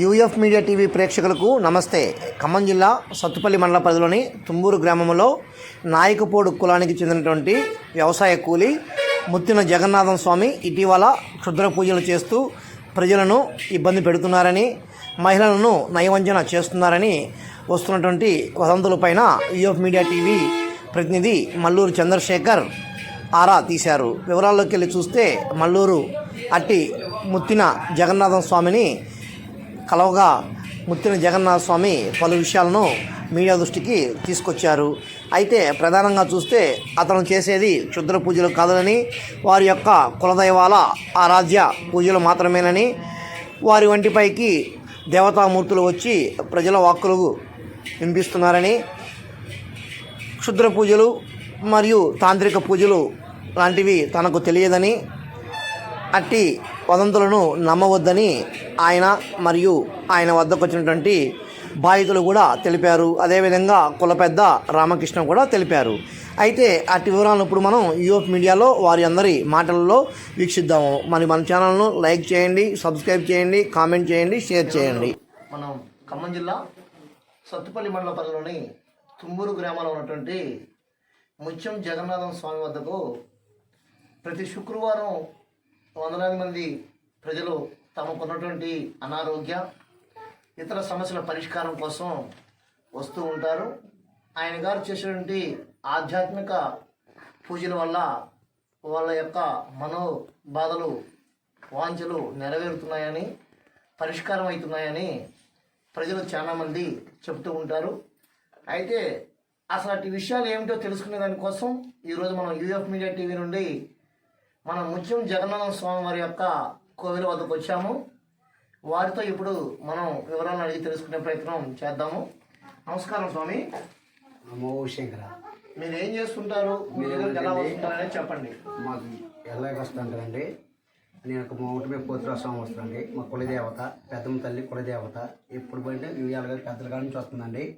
UF media TV ప్రేక్షకులకు నమస్తే. ఖమ్మం జిల్లా సత్తుపల్లి మండల పరిధిలోని తుమ్మూరు గ్రామంలో నాయకపోడు కులానికి చెందినటువంటి వ్యవసాయ కూలి ముత్తిన జగన్నాథం స్వామి ఇటీవల క్షుద్ర పూజలు చేస్తూ ప్రజలను ఇబ్బంది పెడుతున్నారని మహిళలను నయవంజన చేస్తున్నారని వస్తున్నటువంటి వదంతులపైన యూఎఫ్ మీడియా టీవీ ప్రతినిధి మల్లూరు చంద్రశేఖర్ ఆరా తీశారు. వివరాల్లోకి వెళ్ళి చూస్తే మల్లూరు అట్టి ముత్తిన జగన్నాథం స్వామిని కలవగా ముత్తిన జగన్నాథ స్వామి పలు విషయాలను మీడియా దృష్టికి తీసుకొచ్చారు. అయితే ప్రధానంగా చూస్తే అతను చేసేది క్షుద్ర పూజలు కాదని వారి యొక్క కులదైవాల ఆరాధ్య పూజలు మాత్రమేనని వారి వంటిపైకి దేవతామూర్తులు వచ్చి ప్రజల వాక్కులు వినిపిస్తున్నారని క్షుద్ర పూజలు మరియు తాంత్రిక పూజలు లాంటివి తనకు తెలియదని అట్టి వదంతులను నమ్మవద్దని ఆయన మరియు ఆయన వద్దకు వచ్చినటువంటి బాధితులు కూడా తెలిపారు. అదేవిధంగా కుల పెద్ద రామకృష్ణ కూడా తెలిపారు. అయితే అట్టి వివరాలను ఇప్పుడు మనం యూఎఫ్ మీడియాలో వారి అందరి మాటలలో వీక్షిద్దాము. మరి మన ఛానల్ను లైక్ చేయండి సబ్స్క్రైబ్ చేయండి కామెంట్ చేయండి షేర్ చేయండి. మనం ఖమ్మం జిల్లా సత్తుపల్లి మండల పరిధిలోని తుమ్మూరు గ్రామంలో ఉన్నటువంటి ముత్యం జగన్నాథం స్వామి వద్దకు ప్రతి శుక్రవారం వందలాది మంది ప్రజలు తమకున్నటువంటి అనారోగ్య ఇతర సమస్యల పరిష్కారం కోసం వస్తూ ఉంటారు. ఆయన గారు చేసినటువంటి ఆధ్యాత్మిక పూజల వల్ల వాళ్ళ యొక్క మనో బాధలు వాంఛలు నెరవేరుతున్నాయని పరిష్కారం అవుతున్నాయని ప్రజలు చాలామంది చెబుతూ ఉంటారు. అయితే అసలు అటు విషయాలు ఏమిటో తెలుసుకునే దానికోసం ఈరోజు మనం యూఎఫ్ మీడియా టీవీ నుండి మన ముత్యం జగన్నాథ స్వామి వారి యొక్క కోవిల వద్దకు వచ్చాము. వారితో ఇప్పుడు మనం వివరాలను అడిగి తెలుసుకునే ప్రయత్నం చేద్దాము. నమస్కారం స్వామి. నమో శంకర. మీరు ఏం చేస్తుంటారు? మీ దగ్గరికి ఎలా చెప్పండి. మాకు ఎలాగ వస్తుంటారండి నేను ఒక మొదటి మీద పోతురా స్వామి వస్తుందండి మా కులదేవత పెద్దమ్మ తల్లి కులదేవత. ఎప్పుడు పోయినా ఇవాళ గారి పెద్దల కాడి నుంచి వస్తుందండి.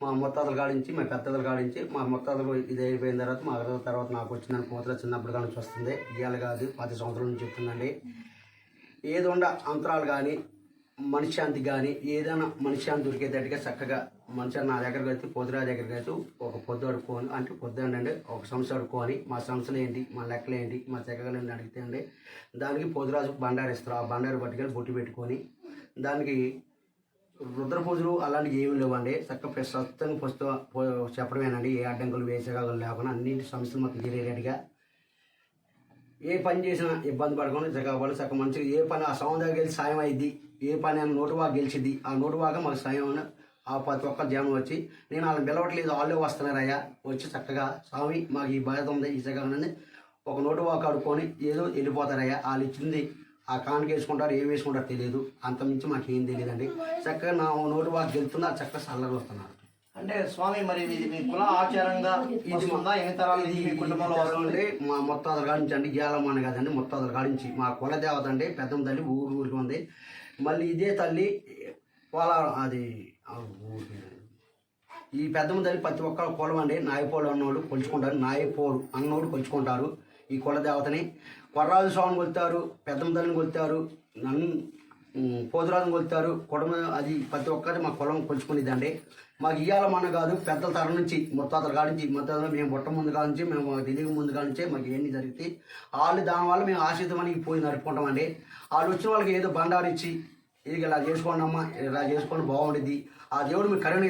మా ముత్తాతల కాడించి మా పెద్దల కాడించి నుంచి మా ముత్తాతలు ఇది అయిపోయిన తర్వాత మా అగ్రత తర్వాత నాకు వచ్చిందని కూతురు చిన్నప్పుడు కాడి నుంచి వస్తుంది. ఇవాళ కాదు పది సంవత్సరాల నుంచి చెప్తుందండి. ఏది ఉండ అంతరాలు కానీ మనశ్శాంతి కానీ ఏదైనా మనశ్శాంతి దొరికేటట్టుగా చక్కగా మనిషి నా దగ్గరకు వచ్చి పొద్దురా దగ్గరికి వచ్చి ఒక పొద్దు అడుక్కోని అంటే పొద్దు అండి ఒక సంస్థ అడుక్కోని మా సంస్థలు ఏంటి మా లెక్కలు ఏంటి మా చెక్కలు ఏంటి అడిగితే అండి దానికి పొద్దురాజు బండారు ఇస్తారు. ఆ బండారు పట్టుకెళ్ళి బొట్టు పెట్టుకొని దానికి రుద్ర పూజలు అలాంటివి ఏమి లేవండి. చక్కగా ప్రస్తుతంగా పుస్తకం చెప్పడమేనండి ఏ అడ్డంకులు వేసేగాలు లేకుండా అన్నింటి సమస్యలు మాకు తీరేటట్టుగా ఏ పని చేసినా ఇబ్బంది పడకుండా జగవాలి చక్క మంచిగా ఏ పని ఆ సౌందర్య దగ్గర సాయం అయింది ఏ పని అయినా నోటు గెలిచింది ఆ నోటు మాకు సాయం ఆ ప్రతి ఒక్క జనం వచ్చి నేను వాళ్ళని పిలవట్లేదు వాళ్ళే వస్తున్నారయ్యా వచ్చి చక్కగా స్వామి మాకు ఈ బాధ్యత ఉంది ఈ జగన్ ఒక నోటు అడుక్కొని ఆడుకొని ఏదో వెళ్ళిపోతారయ్యా. వాళ్ళు ఇచ్చింది ఆ కానుక వేసుకుంటారు ఏం వేసుకుంటారో తెలియదు. అంత మించి మాకు ఏం తెలియదండి. చక్కగా నా నోటు వాకి గెలుతున్నారు చక్కగా చల్లగా వస్తున్నారు. అంటే స్వామి మరి ఇది మీ కుల ఆచారంగా ఇది ఉందా ఎన్ని తరాల మీ కుటుంబంలో వస్తుంది? మా మొత్తాదుల కాడించి అండి గేలమ్మని కదండి మొత్తాదుల కాడించి మా కుల దేవత అండి పెద్దమ్మ తల్లి ఊరు ఊరికి ఉంది. మళ్ళీ ఇదే తల్లి వాళ్ళ అది ఈ పెద్దమ్మ తల్లి ప్రతి ఒక్కరు కులం అండి. నాయపోలు అన్నోళ్ళు కొలుచుకుంటారు నాయపోలు అన్నోడు కొలుచుకుంటారు ఈ కుల దేవతని. కొర్రాజు స్వామిని కొలుతారు పెద్దమ్మ తల్లిని కొలుతారు నన్ను పోతురాజుని కొలుతారు. కుటుంబం అది ప్రతి ఒక్కరి మా కులం కొలుచుకునేదండి. మాకు ఇయ్యాల మన కాదు పెద్దల తరం నుంచి ముత్తాతల కాడి నుంచి ముత్తాతలు మేము పుట్ట ముందు కాడి నుంచి మేము తెలియ ముందు కాడి నుంచే మాకు ఇవన్నీ జరిగితే వాళ్ళు దానివల్ల మేము ఆశ్రితమని పోయి నడుపుకుంటామండి. వాళ్ళు వచ్చిన వాళ్ళకి ఏదో బండారు ఇచ్చి ఇది ఇలా చేసుకోండి అమ్మా ఇలా చేసుకోండి బాగుండిద్ది. ఆ దేవుడు మీకు కరుణ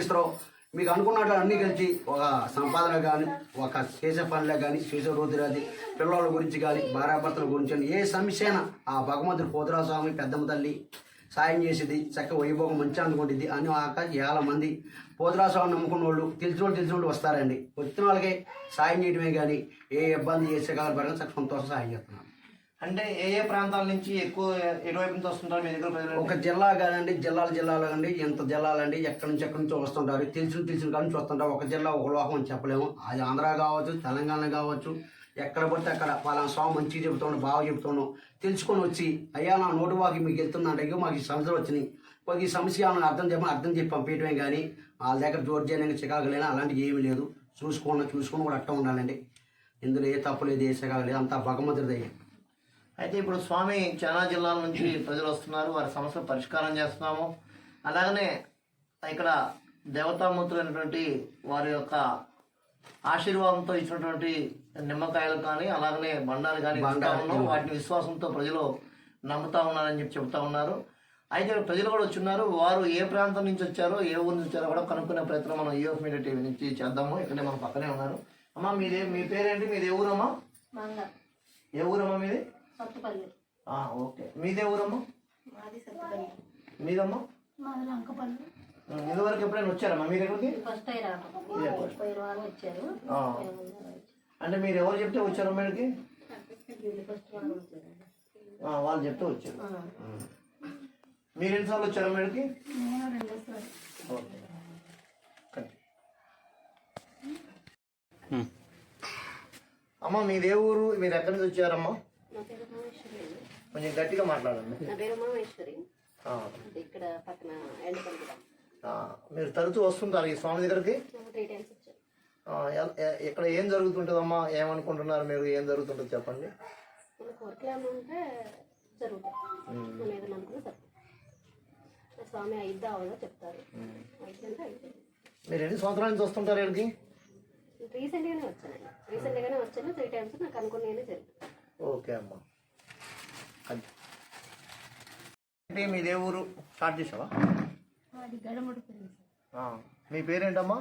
మీకు అనుకున్నట్లు అన్నీ కలిసి ఒక సంపాదన కానీ ఒక చేసే పనులే కానీ చేసే రోజు అది. పిల్లల గురించి కానీ భార్యాభర్తల గురించి కానీ ఏ సమస్య అయినా ఆ భగవంతుడు పోతురాజు స్వామి పెద్దమ్మ తల్లి సాయం చేసేది చక్క వైభోగం మంచిగా అందుకుంటుంది అని ఆక చాలా మంది పోతురాస్వామి నమ్ముకున్న వాళ్ళు తెలిసిన వాళ్ళు తెలిసిన వాళ్ళు వస్తారండి. వచ్చిన వాళ్ళకి సాయం చేయడమే కానీ ఏ ఇబ్బంది చేసే కాలం పరంగా చక్క సంతోషం సాయం చేస్తున్నాను అంటే ఏ ఏ ప్రాంతాల నుంచి ఎక్కువ ఎటువైపు నుంచి వస్తుంటారు? మీ దగ్గర ప్రజలు ఒక జిల్లా కాదండి జిల్లాల జిల్లాలు అండి. ఎంత జిల్లాలండి ఎక్కడి నుంచి ఎక్కడి నుంచి వస్తుంటారు? తెలిసిన తెలిసిన కాడి నుంచి వస్తుంటారు. ఒక జిల్లా ఒక లోకం అని చెప్పలేము. అది ఆంధ్ర కావచ్చు తెలంగాణ కావచ్చు ఎక్కడ పడితే అక్కడ వాళ్ళ స్వామి మంచిగా చెబుతాను బాగా చెబుతాను తెలుసుకొని వచ్చి అయ్యా నా నోటు వాకి మీకు వెళ్తుందంటే మాకు ఈ సమస్యలు వచ్చినాయి. ఒక ఈ సమస్య అర్థం చెప్పి అర్థం చెప్పి పంపించడమే కానీ వాళ్ళ దగ్గర జోరు చేయడానికి చికాకు లేని అలాంటివి ఏమీ లేదు. చూసుకున్న చూసుకొని కూడా అట్ట ఉండాలండి. ఇందులో ఏ తప్పు లేదు ఏ చికాకు లేదు. అంతా భగవంతుడి దయ్యం అయితే ఇప్పుడు స్వామి చాలా జిల్లాల నుంచి ప్రజలు వస్తున్నారు. వారి సమస్యలు పరిష్కారం చేస్తున్నాము. అలాగనే ఇక్కడ దేవతామూర్తులైనటువంటి వారి యొక్క ఆశీర్వాదంతో ఇచ్చినటువంటి నిమ్మకాయలు కానీ అలాగనే బండాలు కానీ ఇస్తా ఉన్నాం వాటిని విశ్వాసంతో ప్రజలు నమ్ముతా ఉన్నారని చెప్పి చెప్తా ఉన్నారు. అయితే ప్రజలు కూడా వచ్చున్నారు. వారు ఏ ప్రాంతం నుంచి వచ్చారో ఏ ఊరు నుంచి వచ్చారో కూడా కనుక్కునే ప్రయత్నం మనం యూఎఫ్ మీడియా టీవీ నుంచి చేద్దాము. ఇక్కడే మన పక్కనే ఉన్నారు. అమ్మా మీదే మీ పేరేంటి? మీది ఏ ఊరమ్మా? మంగ ఏ ఊరమ్మా మీది? సత్తుపల్లి. ఓకే. మీదే ఊరమ్మా? మాది సత్తుపల్లి. మీదమ్మా? మాది లంకపల్లి. ఉం, ఇదివరకు ఎప్పుడైనా వచ్చారమ్మా మీ దగ్గరికి ఫస్ట్ వారు వచ్చారు. ఆ. అంటే మీరు ఎవరు చెప్తే వచ్చారు మీదకి వీళ్ళు ఫస్ట్ వారు వచ్చారు. ఆ, వాళ్ళు చెప్తే వచ్చారు. మీరు ఎన్నిసార్లు వచ్చారు మీదకి నేను రెండోసారి. ఓకే. కంటి. అమ్మ మీది ఏ ఊరు మీరు ఎక్కడి నుంచి వచ్చారమ్మా? కొంచెం గట్టిగా మాట్లాడండి. నా పేరు ఇక్కడ పక్కన మీరు తరచూ వస్తుంటారు ఈ స్వామి దగ్గరికి? త్రీ టైమ్స్ వచ్చాను ఇక్కడ ఏం జరుగుతుంటుందమ్మా? ఏమనుకుంటున్నారు మీరు? ఏం జరుగుతుంటుంది చెప్పండి. మన కోరికలు ఏమైనా ఉంటే జరుగుతాయి మనం ఏదైనా అనుకున్నా జరుగుతుంది ఆ స్వామి అయిద్దా అవదా చెప్తారు. మీరు ఎన్ని సంవత్సరాల నుంచి వస్తుంటారు ఇక్కడికి? రీసెంట్గానే వచ్చానండి. రీసెంట్గానే వచ్చాను. త్రీ టైమ్స్ నాకు అనుకునేది జరుగుతుంది ఓకే అమ్మా. అది. అంటే మీదే ఊరు? స్టార్ట్ చేసావా? మీ పేరేంటమ్మా?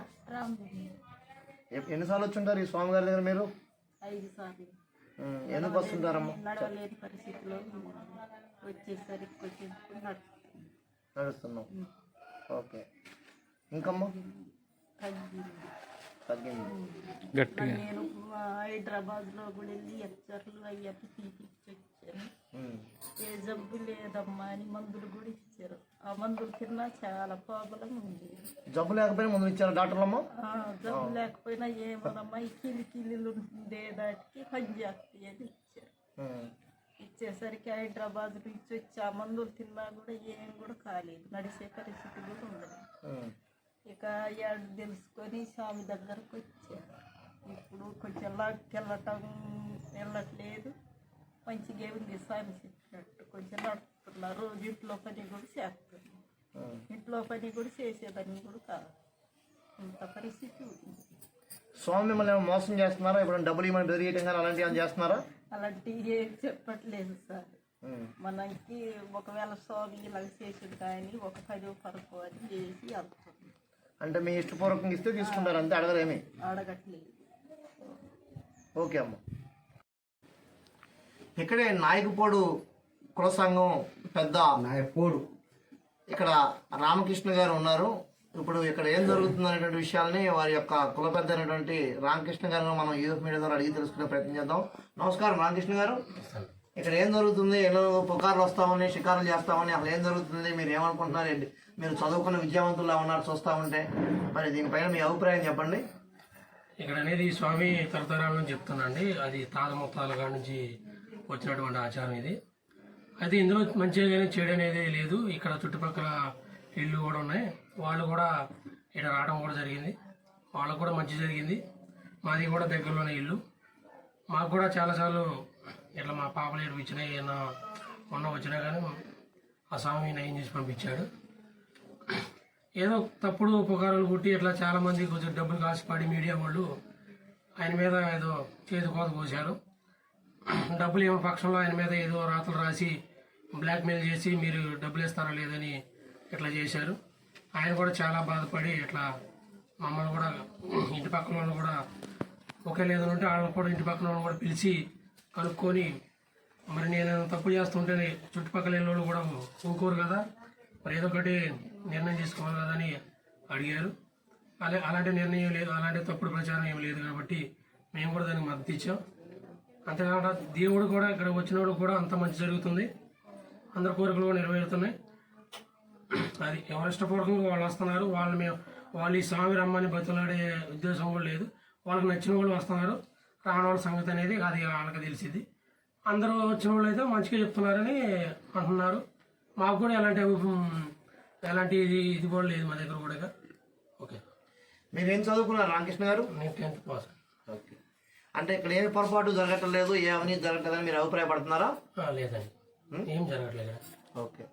ఎన్నిసార్లు వచ్చుంటారు ఈ స్వామి గారి దగ్గర మీరు? ఎందుకు వస్తుంటారమ్మా? నడవలేని పరిస్థితిలో వచ్చేసరికి కొంచెం నడుస్తుంది నడుస్తున్నాం. ఓకే. ఇంకమ్మా? తగ్గింది నేను హైదరాబాద్లో కూడా వెళ్ళి ఎక్చర్లు అయ్యప్ప తీపిచ్చి వచ్చాను. ఉం. ఏ జబ్బు లేదమ్మా అని మందులు కూడా ఇచ్చారు. ఆ మందులు తిన్నా చాలా ప్రాబ్లం ఉంది. జబ్బు లేకపోయినా ముందు ఇచ్చారు డాక్టర్లమ్మా? జబ్బు లేకపోయినా ఏమోనమ్మా ఈ కిలి కిలిలు ఉండే దాటికి పంజాక్తి అని ఇచ్చారు. ఇచ్చేసరికి హైదరాబాద్ నుంచి వచ్చి ఆ మందులు తిన్నా కూడా ఏం కూడా కాలేదు. నడిచే పరిస్థితి కూడా ఉండదు. ఇక ఏడు తెలుసుకొని స్వామి దగ్గరకు వచ్చాను ఇప్పుడు కొంచెం లాక్కెళ్ళటం వెళ్ళట్లేదు. మంచిగా ఉంది స్వామి చెప్పినట్టు. కొంచెం నడుపుతున్నా రోజు ఇంట్లో పని కూడా చేస్తున్నాను. ఇంట్లో పని కూడా చేసేదాన్ని కూడా కాదు. ఇంత పరిస్థితి ఉంది. స్వామి మిమ్మల్ని మోసం చేస్తున్నారా? ఇప్పుడు డబ్బులు ఇవ్వమని బెదిరియటం కానీ అలాంటివి చేస్తున్నారా? అలాంటివి ఏం చెప్పట్లేదు సార్. మనకి ఒకవేళ స్వామి ఇలా చేసేది కానీ ఒక పది పరకు అని చేసి వెళ్తుంది అంటే మీ ఇష్టపూర్వకంగా ఇస్తే తీసుకుంటారు అంతే అడగరేమి? అడగట్లేదు ఓకే అమ్మ. ఇక్కడే నాయకుపోడు కుల సంఘం పెద్ద నా ఎప్పుడు ఇక్కడ రామకృష్ణ గారు ఉన్నారు. ఇప్పుడు ఇక్కడ ఏం జరుగుతుంది అనేటువంటి విషయాల్ని వారి యొక్క కుల పెద్ద అయినటువంటి రామకృష్ణ గారిని మనం యూఎఫ్ మీడియా ద్వారా అడిగి తెలుసుకునే ప్రయత్నం చేద్దాం. నమస్కారం రామకృష్ణ గారు. ఇక్కడ ఏం జరుగుతుంది ఎన్నో పుకార్లు వస్తామని షికారులు చేస్తామని అసలు ఏం జరుగుతుంది మీరు ఏమనుకుంటున్నారు ఏంటి? మీరు చదువుకున్న విద్యావంతుల్లా ఉన్నారు చూస్తూ ఉంటే. మరి దీనిపైన మీ అభిప్రాయం చెప్పండి. ఇక్కడ అనేది స్వామి తరతరాల నుంచి చెప్తానండి అది తాతమొత్తాల కాడ నుంచి వచ్చినటువంటి ఆచారం ఇది. అయితే ఇందులో మంచిగా కానీ చెడు అనేది లేదు. ఇక్కడ చుట్టుపక్కల ఇళ్ళు కూడా ఉన్నాయి. వాళ్ళు కూడా ఇక్కడ రావడం కూడా జరిగింది. వాళ్ళకు కూడా మంచి జరిగింది. మాది కూడా దగ్గరలోనే ఇల్లు. మాకు కూడా చాలాసార్లు ఇట్లా మా పాపలు ఇటు ఇచ్చినాయి ఏమన్నా మొన్న వచ్చినా కానీ ఆ స్వామి నయం చేసి పంపించాడు. ఏదో తప్పుడు ఉపకారాలు కొట్టి ఇట్లా చాలా మంది కొంచెం డబ్బులు కాసిపడి మీడియా వాళ్ళు ఆయన మీద ఏదో చేతి కోత పోశారు డబ్బులు ఏమో పక్షంలో ఆయన మీద ఏదో రాతలు రాసి బ్లాక్మెయిల్ చేసి మీరు డబ్బులు ఇస్తారా లేదని ఇట్లా చేశారు. ఆయన కూడా చాలా బాధపడి ఇట్లా మమ్మల్ని కూడా ఇంటి పక్కన వాళ్ళు కూడా ఒకే లేదని ఉంటే వాళ్ళని కూడా ఇంటి పక్కన వాళ్ళని కూడా పిలిచి కనుక్కొని మరి నేను తప్పు చేస్తుంటేనే చుట్టుపక్కల వాళ్ళు కూడా ఊరుకోరు కదా. మరి ఏదో ఒకటి నిర్ణయం తీసుకోవాలి అడిగారు. అలా అలాంటి నిర్ణయం లేదు అలాంటి తప్పుడు ప్రచారం ఏం లేదు కాబట్టి మేము కూడా దానికి మద్దతు ఇచ్చాం. అంతేకాకుండా దేవుడు కూడా ఇక్కడ వచ్చిన కూడా అంత మంచి జరుగుతుంది. అందరి కోరికలు కూడా నెరవేరుతున్నాయి. అది ఎవరి ఇష్టపూర్వకంగా వాళ్ళు వస్తున్నారు వాళ్ళు మేము వాళ్ళు ఈ స్వామి రమ్మని బతులాడే ఉద్దేశం కూడా లేదు. వాళ్ళకి నచ్చిన వాళ్ళు వస్తున్నారు. రాని వాళ్ళ సంగతి అనేది అది వాళ్ళకి తెలిసింది. అందరూ వచ్చిన వాళ్ళు అయితే మంచిగా చెప్తున్నారని అంటున్నారు. మాకు కూడా ఎలాంటి ఎలాంటి ఇది ఇది కూడా లేదు మా దగ్గర కూడా ఓకే. మీరు ఏం చదువుకున్నారు రామకృష్ణ గారు? నేను టెన్త్ పాస్. ఓకే. అంటే ఇక్కడ ఏ పొరపాటు జరగట్లేదు ఏ అవినీతి జరగట్లేదని మీరు అభిప్రాయపడుతున్నారా? లేదండి. ఏం జరగట్లేదు. ఓకే.